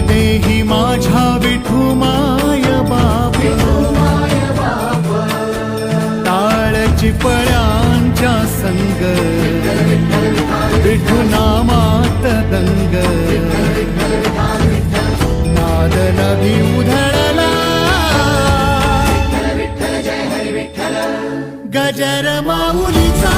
देही माझ्या विठू माय बाप. ताळची पळ्यांच्या संग. विठू नामात दंग. नाद नदी उधळला. गजर माऊलीचा.